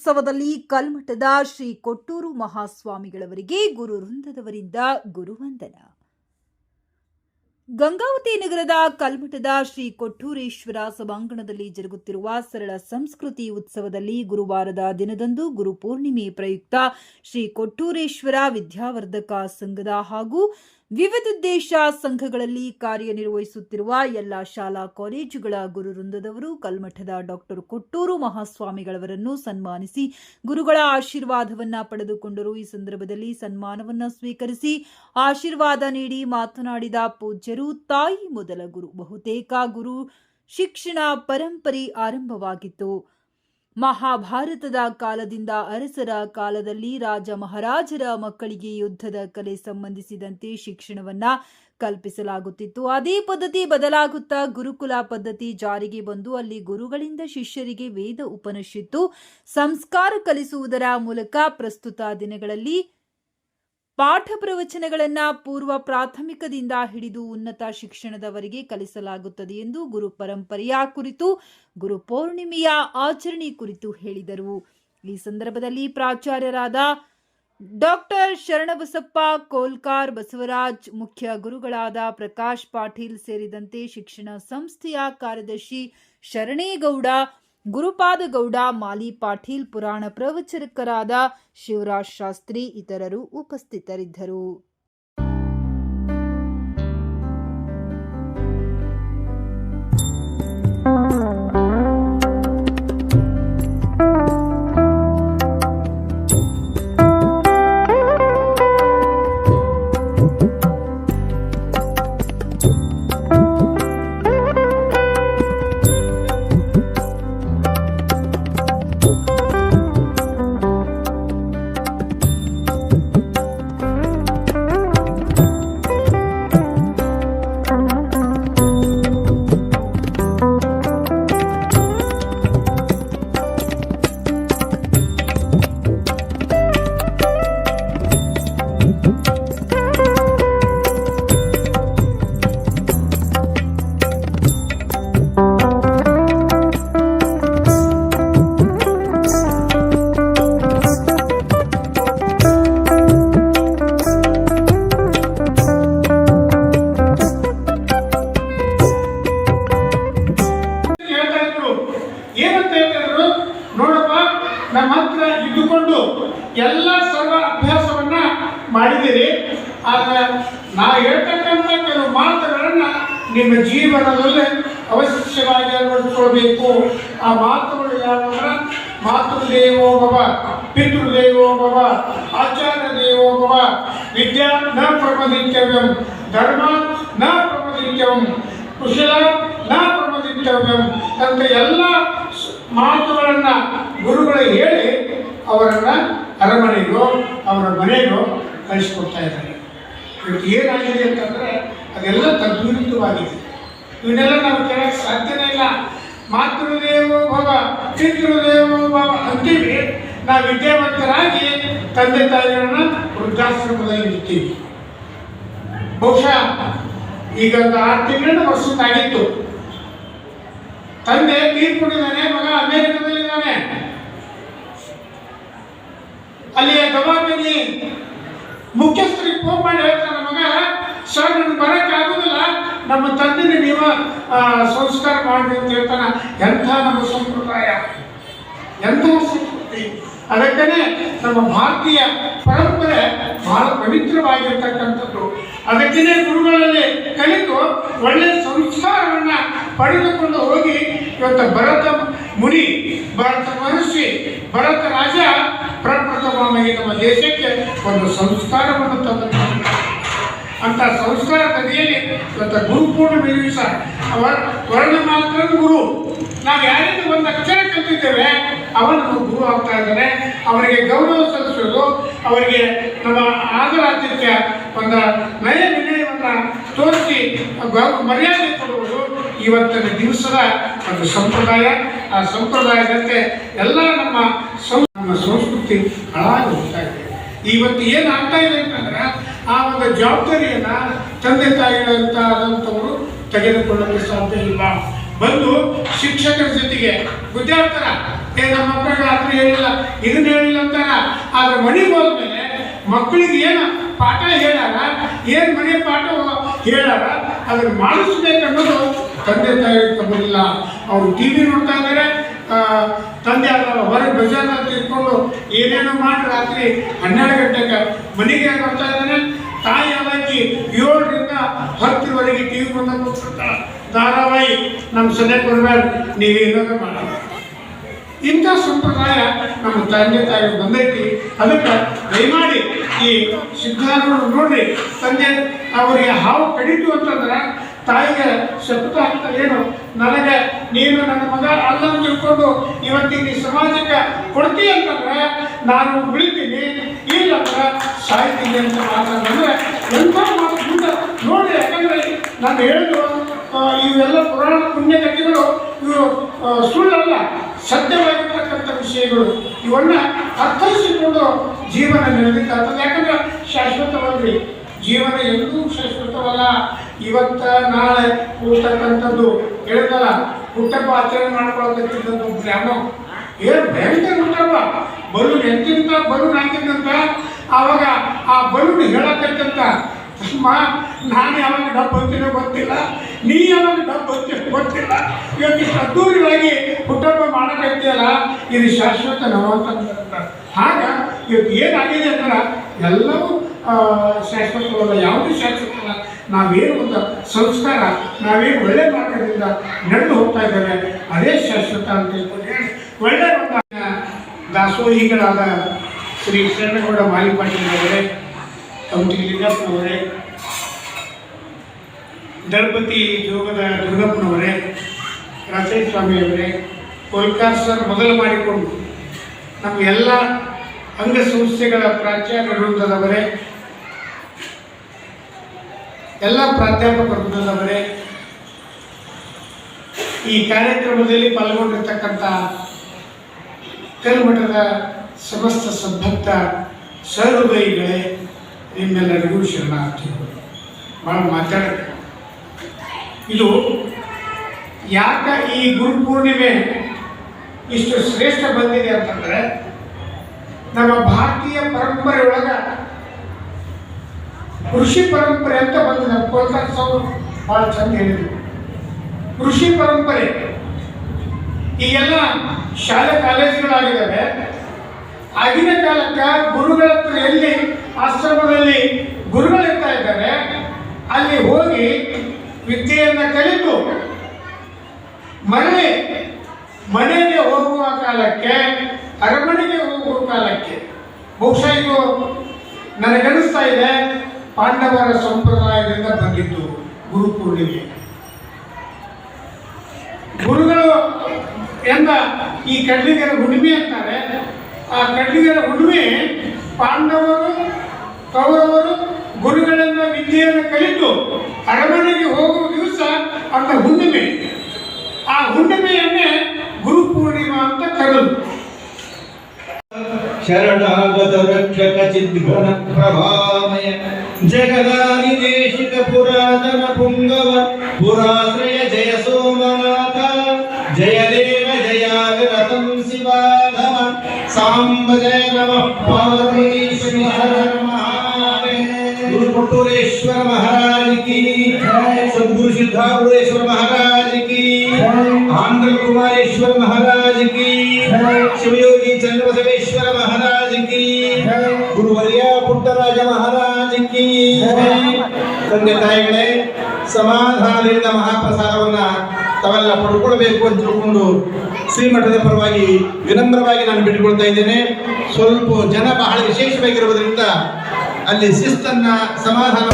ಉತ್ಸವದಲ್ಲಿ ಕಲ್ಮಠದ ಶ್ರೀ ಕೊಟ್ಟೂರು ಮಹಾಸ್ವಾಮಿಗಳವರಿಗೆ ಗುರು ವೃಂದದವರಿಂದ ಗುರುವಂದನ. ಗಂಗಾವತಿ ನಗರದ ಕಲ್ಮಠದ ಶ್ರೀ ಕೊಟ್ಟೂರೇಶ್ವರ ಸಭಾಂಗಣದಲ್ಲಿ ಜರುಗುತ್ತಿರುವ ಸರಳ ಸಂಸ್ಕೃತಿ ಉತ್ಸವದಲ್ಲಿ ಗುರುವಾರದ ದಿನದಂದು ಗುರು ಪೂರ್ಣಿಮೆ ಪ್ರಯುಕ್ತ ಶ್ರೀ ಕೊಟ್ಟೂರೇಶ್ವರ ವಿದ್ಯಾವರ್ಧಕ ಸಂಘದ ಹಾಗೂ ವಿವಿಧೋದ್ದೇಶ ಸಂಘಗಳಲ್ಲಿ ಕಾರ್ಯನಿರ್ವಹಿಸುತ್ತಿರುವ ಎಲ್ಲ ಶಾಲಾ ಕಾಲೇಜುಗಳ ಗುರುವೃಂದದವರು, ಕಲ್ಮಠದ ಡಾಕ್ಟರ್ ಕೊಟ್ಟೂರು ಮಹಾಸ್ವಾಮಿಗಳವರನ್ನು ಸನ್ಮಾನಿಸಿ ಗುರುಗಳ ಆಶೀರ್ವಾದವನ್ನ ಪಡೆದುಕೊಂಡರು. ಈ ಸಂದರ್ಭದಲ್ಲಿ ಸನ್ಮಾನವನ್ನ ಸ್ವೀಕರಿಸಿ ಆಶೀರ್ವಾದ ನೀಡಿ ಮಾತನಾಡಿದ ಪೂಜ್ಯರು, ತಾಯಿ ಮೊದಲ ಗುರು, ಬಹುತೇಕ ಗುರು, ಶಿಕ್ಷಣ ಪರಂಪರೆ ಆರಂಭವಾಗಿತ್ತು. ಮಹಾಭಾರತದ ಕಾಲದಿಂದ ಅರಸರ ಕಾಲದಲ್ಲಿ ರಾಜ ಮಹಾರಾಜರ ಮಕ್ಕಳಿಗೆ ಯುದ್ಧದ ಕಲೆ ಸಂಬಂಧಿಸಿದಂತೆ ಶಿಕ್ಷಣವನ್ನ ಕಲ್ಪಿಸಲಾಗುತ್ತಿತ್ತು. ಅದೇ ಪದ್ಧತಿ ಬದಲಾಗುತ್ತಾ ಗುರುಕುಲ ಪದ್ಧತಿ ಜಾರಿಗೆ ಬಂದು ಅಲ್ಲಿ ಗುರುಗಳಿಂದ ಶಿಷ್ಯರಿಗೆ ವೇದ ಉಪನಿಷತ್ತು ಸಂಸ್ಕಾರ ಕಲಿಸುವುದರ ಮೂಲಕ ಪ್ರಸ್ತುತ ದಿನಗಳಲ್ಲಿ ಪಾಠ ಪ್ರವಚನಗಳನ್ನ ಪೂರ್ವ ಪ್ರಾಥಮಿಕದಿಂದ ಹಿಡಿದು ಉನ್ನತ ಶಿಕ್ಷಣದವರೆಗೆ ಕಲಿಸಲಾಗುತ್ತದೆ ಎಂದು ಗುರು ಪರಂಪರೆಯ ಕುರಿತು ಗುರು ಪೌರ್ಣಿಮೆಯ ಆಚರಣೆ ಕುರಿತು ಹೇಳಿದರು. ಈ ಸಂದರ್ಭದಲ್ಲಿ ಪ್ರಾಚಾರ್ಯರಾದ ಡಾಕ್ಟರ್ ಶರಣಬಸಪ್ಪ ಕೋಲ್ಕಾರ್ ಬಸವರಾಜ್, ಮುಖ್ಯ ಗುರುಗಳಾದ ಪ್ರಕಾಶ್ ಪಾಟೀಲ್ ಸೇರಿದಂತೆ ಶಿಕ್ಷಣ ಸಂಸ್ಥೆಯ ಕಾರ್ಯದರ್ಶಿ ಶರಣೇಗೌಡ ಗುರುಪಾದಗೌಡ ಮಾಲಿ ಪಾಟೀಲ್ ಪುರಾಣ ಪ್ರವಚಕರಾದ ಶಿವರಾಜ್ ಶಾಸ್ತ್ರಿ ಇತರರು ಉಪಸ್ಥಿತರಿದ್ದರು. ಎಲ್ಲ ಸರ್ವ ಅಭ್ಯಾಸವನ್ನ ಮಾಡಿದಿರಿ ಆದ್ರೆ ನಾ ಹೇಳ್ತಕ್ಕಂಥ ಕೆಲವು ಮಾತುಗಳನ್ನ ನಿಮ್ಮ ಜೀವನದಲ್ಲಿ ಅವಶ್ಯವಾಗಿ ಅಳವಡಿಸ್ಕೊಳ್ಬೇಕು. ಆ ಮಾತುಗಳು ಯಾವಂದ್ರೆ ಮಾತೃದೇವೋ ಭವ, ಪಿತೃದೇವೋ ಭವ ಆಚಾರ್ಯ ದೇವೋ ಭವ, ವಿದ್ಯಾ ನ ಪ್ರಮದಿತ್ಯವ್ಯಂ, ಧರ್ಮ ನ ಪ್ರಮದಿತ್ಯಂ ಕುಶಲ ನ ಪ್ರಮದಿತ್ಯವ್ಯಂ ಅಂತ ಎಲ್ಲ ಮಾತುಗಳನ್ನ ಗುರುಗಳು ಹೇಳಿ ಅವರನ್ನ ಅರಮನೆಗೋ, ಅವರ ಮನೆಗೋ ಕಳಿಸ್ಕೊಡ್ತಾ ಇದ್ದಾರೆ. ಇವತ್ತು ಏನಾಗಿದೆ ಅಂತಂದ್ರೆ, ಅದೆಲ್ಲ ತದ್ವಿರುದ್ಧವಾಗಿದೆ. ಇವನ್ನೆಲ್ಲ ನಾವು ಕೇಳಕ್ಕೆ ಸಾಧ್ಯನೇ ಇಲ್ಲ. ಮಾತೃದೇವೋ ಭವ, ಪಿತೃದೇವೋ ಭವ ಅಂತೀವಿ. ನಾವು ವಿದ್ಯಾವಂತರಾಗಿ ತಂದೆ ತಾಯಿಗಳನ್ನ ವೃದ್ಧಾಶ್ರಮದಲ್ಲಿ ಇರ್ತೀವಿ ಬಹುಶಃ ಈಗ ಒಂದು ಆರು ತಿಂಗಳನ್ನು ವರ್ಷದಾಗಿತ್ತು ತಂದೆ ತೀರ್ಕೊಂಡಿದ್ದಾನೆ, ಮಗ ಅಮೆರಿಕದಲ್ಲಿದ್ದಾನೆ. ಅಲ್ಲಿಯ ಜವಾಬ್ದಾರಿ ಮುಖ್ಯಸ್ಥರಿಗೆ ಫೋನ್ ಮಾಡಿ ಹೇಳ್ತಾರೆ ಮಗ ಸರ್ ನನಗೆ ಬರಕ್ಕೆ ಆಗುದಿಲ್ಲ. ನಮ್ಮ ತಂದೆನ ನೀವು ಸಂಸ್ಕಾರ ಮಾಡಿ ಅಂತ ಹೇಳ್ತಾನೆ. ಎಂಥ ನಮ್ಮ ಸಂಪ್ರದಾಯ? ಎಂಥ ಸಂಸ್ಕೃತಿ? ಅದಕ್ಕೇ ನಮ್ಮ ಭಾರತೀಯ ಪರಂಪರೆ ಬಹಳ ಪವಿತ್ರವಾಗಿರ್ತಕ್ಕಂಥದ್ದು. ಅದಕ್ಕೇ ಗುರುಗಳಲ್ಲಿ ಕಲಿತು ಒಳ್ಳೆಯ ಸಂಸ್ಕಾರವನ್ನ ಪಡೆದುಕೊಂಡು ಹೋಗಿ ಇವತ್ತು ಭರತ ಮುನಿ, ಭರತ ಮಹರ್ಷಿ, ಭರತ ರಾಜ ನಮ್ಮ ದೇಶಕ್ಕೆ ಒಂದು ಸಂಸ್ಕಾರವನ್ನು ತಂದಂತ ಅಂತ ಸಂಸ್ಕಾರ ನದಿಯಲ್ಲಿ ಇವತ್ತು ದಿವಸ ಅವರ ವರ್ಣ ಮಾತ್ರ ಗುರು. ನಾವು ಯಾರಿಂದ ಒಂದು ಅಕ್ಷರ ಕಲಿತಿದ್ದೇವೆ ಅವರನ್ನು ಗುರು ಆಗ್ತಾ ಇದ್ದಾರೆ ಅವರಿಗೆ ಗೌರವ ಸಲ್ಲಿಸೋದು ಅವರಿಗೆ ನಮ್ಮ ಆದರಾತಿಥ್ಯ ಒಂದು ನಯ ವಿನಯವನ್ನು ತೋರಿಸಿ ಮರ್ಯಾದೆ ಕೊಡುವುದು ಇವತ್ತಿನ ದಿವಸದ ಒಂದು ಸಂಪ್ರದಾಯ. ಆ ಸಂಪ್ರದಾಯದಂತೆ ಎಲ್ಲ ನಮ್ಮ ನಮ್ಮ ಹಾಳಾಗಿ ಹೋಗ್ತಾ ಇದೆ ಇವತ್ತು ಏನು ಆಗ್ತಾ ಇದೆ ಅಂತಂದ್ರೆ, ಆ ಒಂದು ಜವಾಬ್ದಾರಿಯನ್ನ ತಂದೆ ತಾಯಿಗಳಂತ ಆದಂಥವರು ತೆಗೆದುಕೊಳ್ಳಲು ಸಾಧ್ಯ ಇಲ್ಲ. ಬಂದು ಶಿಕ್ಷಕರ ಜೊತೆಗೆ, ವಿದ್ಯಾರ್ಥರ, ಏ, ನಮ್ಮ ಮಕ್ಕಳಿಗೆ ರಾತ್ರಿ ಹೇಳಿಲ್ಲ, ಇದನ್ನ ಹೇಳಿಲ್ಲ ಅಂತಾರ. ಆದ್ರೆ ಮನೆಗೆ ಹೋದ್ಮೇಲೆ ಮಕ್ಕಳಿಗೆ ಏನು ಪಾಠ ಹೇಳಾರ ಏನು ಮನೆ ಪಾಠ ಹೇಳಾರ ಅದನ್ನ ಮಾಡಿಸ್ಬೇಕನ್ನೋದು ತಂದೆ ತಾಯಿ ತಗೊಂಡಿಲ್ಲ ಅವರು ಟಿ ವಿ ನೋಡ್ತಾ ಇದ್ದಾರೆ ತಂದೆ ಆದ ಹೊರಗೆ ಬಜಾರ್ನ ತಿಳ್ಕೊಂಡು ಏನೇನೋ ಮಾಡಿ ರಾತ್ರಿ ಹನ್ನೆರಡು ಗಂಟೆಗೆ ಮನೆಗೆ ಬರ್ತಾ ಇದ್ದಾನೆ. ತಾಯಿ ಅವಾಗಿ ಏಳರಿಂದ ಹತ್ತುವರೆಗೆ ಟಿ ವಿ ಬಂದ ಧಾರಾವಾಹಿ ನಮ್ಮ ಸೊನ್ನೆ ಕೊಡಬೇಡ ನೀವೇನಾದ್ರೂ ಮಾಡಿ ಇಂಥ ಸಂಪ್ರದಾಯ ನಮ್ಮ ತಂದೆ ತಾಯಿ ಬಂದೈತಿ. ಅದಕ್ಕೆ ದಯಮಾಡಿ ಈ ಸಿದ್ಧಾರ್ಥ ನೋಡ್ರಿ. ತಂದೆ, ಅವರಿಗೆ ಹಾವು ಕಡಿತು ಅಂತಂದ್ರೆ ತಾಯಿಗೆ ಶಬ್ದ ಅಂತ ಏನು? ನನಗೆ ನೀನು ನನ್ನ ಮಗ ಅಲ್ಲ ತಿಳ್ಕೊಂಡು ಇವತ್ತಿಗೆ ಈ ಸಮಾಜಕ್ಕೆ ಕೊಡ್ತೀಯ ಅಂತಂದ್ರೆ ನಾನು ಉಳಿತೀನಿ. ಇಲ್ಲಂದ್ರೆ ಸಾಯ್ತೀನಿ ಅಂತ ಮಾತಾಡಿದ್ರೆ ಎಂಥ ಮಾತು ನೋಡಿ, ಯಾಕಂದ್ರೆ ನಾನು ಹೇಳಿದ್ರು ಇವೆಲ್ಲ ಪುರಾಣ ಪುಣ್ಯ ಕಥೆಗಳು, ಇವು ಸುಳ್ಳಲ್ಲ, ಸತ್ಯವಾಗಿರ್ತಕ್ಕಂಥ ವಿಷಯಗಳು. ಇವನ್ನ ಅರ್ಥೈಸಿಕೊಂಡು ಜೀವನ ನಡೆದಿದ್ದಾಗ್ತದೆ ಯಾಕಂದ್ರೆ ಶಾಶ್ವತವಲ್ರಿ ಜೀವನ ಎಂದೂ ಶಾಶ್ವತವಲ್ಲ. ಇವತ್ತ ನಾಳೆ ಕೂಡ್ತಕ್ಕಂಥದ್ದು ಹೇಳಿದಲ್ಲ ಹುಟ್ಟಪ್ಪ ಆಚರಣೆ ಮಾಡ್ಕೊಳ್ತಕ್ಕಂಥದ್ದು ಜ್ಞಾನ ಏನು ಭಯಂಕರ ಹುಟ್ಟಪ್ಪ ಬಲೂನ್ ಎಂತಿಂತ ಬಲೂನ್ ಹಾಕಿದ್ದಂತ ಆವಾಗ ಆ ಬಲೂನ್ ಹೇಳತಕ್ಕಂತ ಅಮ್ಮ, ನಾನು ಯಾವಾಗ ಡಬ್ಬ ಅಂತೀನೋ ಗೊತ್ತಿಲ್ಲ, ನೀ ಯಾವಾಗ ಡಬ್ಬ ಅಂತೀನೋ ಗೊತ್ತಿಲ್ಲ. ಇವತ್ತು ಅದ್ದೂರಿಯಾಗಿ ಹುಟ್ಟಪ್ಪ ಮಾಡಕೈತಿಯಲ್ಲ ಇದು ಶಾಶ್ವತ ಅಂತ ಹಾಗ ಇವತ್ತು ಏನಾಗಿದೆ ಅಂದ್ರೆ, ಎಲ್ಲವೂ ಆ, ಶಾಶ್ವತವಲ್ಲ ಯಾವುದೂ ಶಾಶ್ವತವಲ್ಲ ನಾವೇನು ಒಂದು ಸಂಸ್ಕಾರ ನಾವೇನು ಒಳ್ಳೆ ಮಾರ್ಗದಿಂದ ನಡೆದು ಹೋಗ್ತಾ ಇದ್ದೇವೆ ಅದೇ ಶಾಶ್ವತ ಅಂತ ಹೇಳ್ಕೊಂಡು ಹೇಳಿ ಒಳ್ಳೆ ಒಂದು ದಾಸೋಹಿಗಳಾದ ಶ್ರೀ ಶರಣಗೌಡ ಮಾಲಿಪಾಟೀಲ್ ಅವರೇ ಕಮಟಿ ಲಿಂಗಪ್ಪನವರೇ ದಳಪತಿ ಯೋಗದ ದುರ್ಗಪ್ಪನವರೇ ರಾಜೇಶ್ ಸ್ವಾಮಿಯವರೇ ಕೋಲ್ಕಾರ್ ಸರ್ ಮೊದಲು ಮಾಡಿಕೊಂಡು ನಮ್ಮ ಎಲ್ಲ ಅಂಗಸಂಸ್ಥೆಗಳ ಪ್ರಾಚಾರ್ಯ ವೃಂದದವರೇ ಎಲ್ಲ ಪ್ರಾಧ್ಯಾಪಕ ವೃಂದದವರೇ ಈ ಕಾರ್ಯಕ್ರಮದಲ್ಲಿ ಪಾಲ್ಗೊಂಡಿರ್ತಕ್ಕಂಥ ಕಲ್ಮಠದ ಸಮಸ್ತ ಸದ್ಭಕ್ತ ಸಹೃದಯಿಗಳೇ, ನಿಮ್ಮೆಲ್ಲರಿಗೂ ಶರಣಾರ್ಥಿಗಳು ಭಾಳ ಮಾತಾಡಬೇಕು ಇದು ಯಾಕ ಈ ಗುರು ಪೂರ್ಣಿಮೆ ಇಷ್ಟು ಶ್ರೇಷ್ಠ ಬಂದಿದೆ ಅಂತಂದ್ರೆ, ನಮ್ಮ ಭಾರತೀಯ ಪರಂಪರೆಯೊಳಗ ಕೃಷಿ ಪರಂಪರೆ ಅಂತ ಬಂದಿದೆ. ಅವರು ಭಾಳ ಚಂದ ಹೇಳಿದ್ರು. ಕೃಷಿ ಪರಂಪರೆ. ಈಗೆಲ್ಲ ಶಾಲೆ ಕಾಲೇಜುಗಳಾಗಿದ್ದಾವೆ. ಆಗಿನ ಕಾಲಕ್ಕೆ ಗುರುಗಳ ಹತ್ರ ಎಲ್ಲಿ ಆಶ್ರಮದಲ್ಲಿ ಗುರುಗಳಿರ್ತಾ ಇದ್ದಾರೆ, ಅಲ್ಲಿ ಹೋಗಿ ವಿದ್ಯೆಯನ್ನು ಕಲಿತು ಮರಳಿ ಮನೆಗೆ ಹೋಗುವ ಕಾಲಕ್ಕೆ, ಅರಮನೆಗೆ ಹೋಗುವ ಕಾಲಕ್ಕೆ. ಬಹುಶಃ ಇದು ನನಗನಿಸ್ತಾ ಇದೆ, ಪಾಂಡವರ ಸಂಪ್ರದಾಯದಿಂದ ಬಂದಿದ್ದು. ಗುರು ಪೂರ್ಣಿಮೆ ಗುರುಗಳು ಎಂದ ಈ ಕಡ್ಲಿಗರ ಹುಣ್ಣಿಮೆ ಅಂತಾರೆ, ಆ ಕಡ್ಲಿಗರ ಹುಣ್ಣಿಮೆ ಪಾಂಡವರು, ಕೌರವರು ಗುರುಗಳಿಂದ ವಿದ್ಯೆಯನ್ನು ಕಲಿತು ಅರಮನೆಗೆ ಹೋಗುವ ದಿವಸ ಅಂತ ಹುಣ್ಣಿಮೆ. ಆ ಹುಣ್ಣಿಮೆಯನ್ನೇ ಗುರು ಪೂರ್ಣಿಮಾ ಅಂತ ಕರೆದು ಶರಣಾಗತ ರಕ್ಷಕ ಚಿದ್ಘನ ಪ್ರಭಾಮಯ. జగదానిదేశిక పురాతన పుంగవ పురాశ్రయ జయ సోమనాథ జయదేవ జయాగరతం శివాధవ సాంబ జయ నమ పార్వతీశ్వర గురుపుట్టురేశ్వర మహారాజుకి సద్గురు సిద్ధాపురేశ్వర మహారాజుకి ఆంధ్ర కుమారేశ్వర మహారాజుకి శివయోగి చంద్రబసవేశ్వర మహారాజుకి గురువర్యా పుట్టరాజ మహారాజ్ ತಂದೆ ತಾಯಿಗಳೇ ಸಮಾಧಾನದಿಂದ ಮಹಾಪ್ರಸಾದವನ್ನ ತಾವೆಲ್ಲ ಪಡ್ಕೊಳ್ಬೇಕು ಅಂತ ತಿಳ್ಕೊಂಡು ಶ್ರೀಮಠದ ಪರವಾಗಿ ವಿನಮ್ರವಾಗಿ ನಾನು ಬಿಟ್ಟುಕೊಳ್ತಾ ಇದ್ದೇನೆ. ಸ್ವಲ್ಪ ಜನ ಬಹಳ ವಿಶೇಷವಾಗಿರುವುದರಿಂದ ಅಲ್ಲಿ ಶಿಸ್ತನ್ನ ಸಮಾಧಾನ